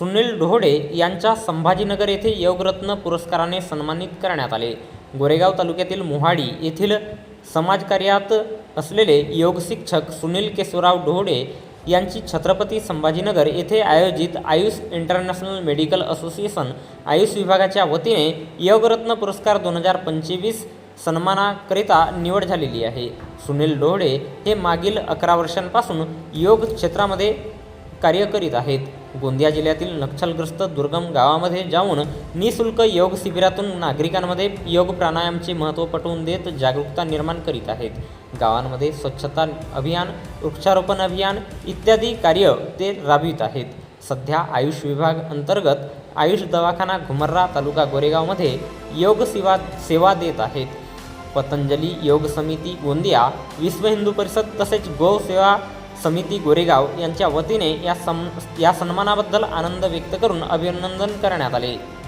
सुनील ढोडे यांच्या संभाजीनगर येथे योगरत्न पुरस्काराने सन्मानित करण्यात आले. गोरेगाव तालुक्यातील मोहाडी येथील समाजकार्यात असलेले योग शिक्षक सुनील केशवराव ढोडे यांची छत्रपती संभाजीनगर येथे आयोजित AYUSH International Medical Association AYUSH विभागाच्या वतीने योगरत्न पुरस्कार दोन हजार पंचवीस सन्मानाकरिता निवड झालेली आहे. सुनील ढोडे हे मागील अकरा वर्षांपासून योग क्षेत्रामध्ये कार्य करीत आहेत. गोंदिया जिल्ह्यातील नक्षलग्रस्त दुर्गम गावामध्ये जाऊन निशुल्क योग शिबिरातून नागरिकांमध्ये योग प्राणायामचे महत्त्व पटवून देत जागरूकता निर्माण करीत आहेत. गावांमध्ये स्वच्छता अभियान वृक्षारोपण अभियान इत्यादी कार्य ते राबवित आहेत. सध्या आयुष विभाग अंतर्गत आयुष दवाखाना घुमर्रा तालुका गोरेगावमध्ये योग सेवा सेवा देत आहेत. पतंजली योग समिती गोंदिया विश्व हिंदू परिषद तसेच गो सेवा समिती गोरेगाव यांच्या वतीने या सम या सन्मानाबद्दल आनंद व्यक्त करून अभिनंदन करण्यात आले.